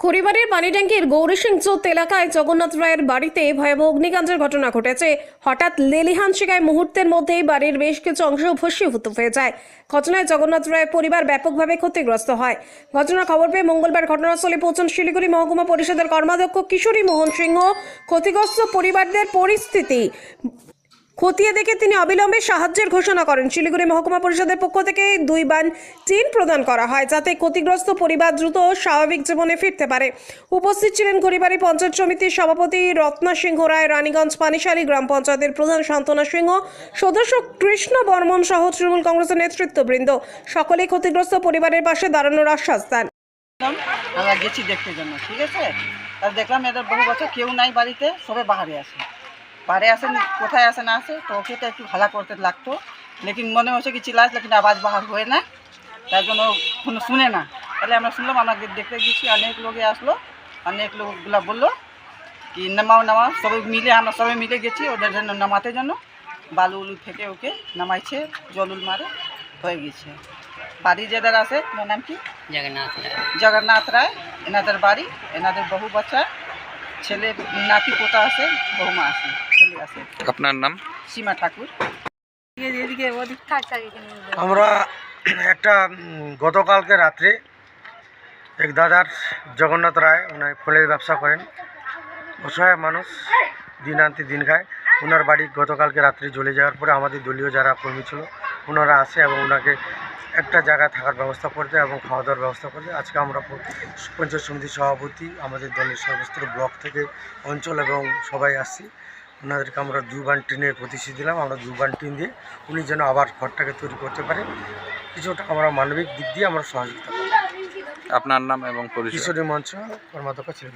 খড়িবাড়ির পানিট্যাঙ্কির গৌরী সিং চোত এলাকায় জগন্নাথ রায়ের বাড়িতে ভয়াবহ অগ্নিকাণ্ডের ঘটনা ঘটেছে। হঠাৎ লেলিহান শিকায় মুহূর্তের মধ্যেই বাড়ির বেশ কিছু অংশ ভস্মীভূত হয়ে যায়। ঘটনায় জগন্নাথ রায়ের পরিবার ব্যাপকভাবে ক্ষতিগ্রস্ত হয়। ঘটনার খবর পেয়ে মঙ্গলবার ঘটনাস্থলে পৌঁছন শিলিগুড়ি মহকুমা পরিষদের কর্মাধ্যক্ষ কিশোরী মোহন সিংহ। ক্ষতিগ্রস্ত পরিবারদের পরিস্থিতি খতিয়ে দেখে তিনি অবিলম্বে সাহায্যের ঘোষণা করেন। শিলিগুড়ি মহকুমা পরিষদের পক্ষ থেকে দুই বান টিন প্রদান করা হয় যাতে ক্ষতিগ্রস্ত পরিবার দ্রুত স্বাভাবিক জীবনে ফিরতে পারে। উপস্থিত ছিলেন গরিবাড়ি পঞ্চায়েত সমিতির সভাপতি রত্না সিংহ রায়, রানীগঞ্জ পানিশালী গ্রাম পঞ্চায়েতের প্রধান সান্ত্বনা সিংহ, সদস্য কৃষ্ণ বর্মন সহ তৃণমূল কংগ্রেসের নেতৃত্ববৃন্দ। সকলেই ক্ষতিগ্রস্ত পরিবারের পাশে দাঁড়ানোর আশ্বাস দেন। আমরা গেছি দেখতে জন্য, ঠিক আছে? আর দেখলাম এদের বহু বছর কেউ নাই বাড়িতে, সবে বাহারে আসে বাহারে আসেন কোথায় আসে না আসে তো ওকে তো একটু ভালা করতে লাগতো। লেকিন মনে হচ্ছে কি চিল্লাস লেকিন আওয়াজ বাহার হয় না। তার জন্য কোনো শুনে না। তাহলে আমরা শুনলাম আমাকে দেখতে গেছি অনেক লোকে আসলো অনেক লোকগুলা বলল কি নামাও নামাও সবাই মিলে আমরা সবাই মিলে গেছি ওদের জন্য নামাতে জন্য। বালু উলু থেকে ওকে নামাইছে জল উল মারে হয়ে গেছে। বাড়ি যাদের আছে তোমার নাম কি? জগন্নাথ রায়। জগন্নাথ রায় এনাদের বাড়ি এনাদের বহু বাচ্চা ছেলে নাতি পোতা আছে বৌমা আছে। ছেলে আছে আপনার নাম? সীমা ঠাকুর। এদিকে ওদিক। আমরা একটা গতকালকে রাত্রে এক দাদার জগন্নাথ রায় উনি ফুলের ব্যবসা করেন। অসহায় মানুষ দিন আনতে দিন খায়। ওনার বাড়ি গতকালকে রাত্রে জ্বলে যাওয়ার পরে আমাদের দলীয় যারা কর্মী ছিল ওনারা আসে এবং ওনাকে একটা জায়গায় থাকার ব্যবস্থা করতে এবং খাওয়া দাওয়ার ব্যবস্থা করতে আজকে আমরা পঞ্চায়েত সমিতির সভাপতি আমাদের দলের সর্বস্তর ব্লক থেকে অঞ্চল এবং সবাই আসছি। ওনাদেরকে আমরা দুবান টিনের প্রতিশ্রুতি দিলাম আমরা দুবান টিন দিয়ে উনি যেন আবার ঘরটাকে তৈরি করতে পারে। কিছুটা আমরা মানবিক দিক দিয়ে আমরা সহযোগিতা করি আপনার নাম এবং পরিচয়? কিশোরী মঞ্চ কর্মাধ্যক্ষ ছিলেন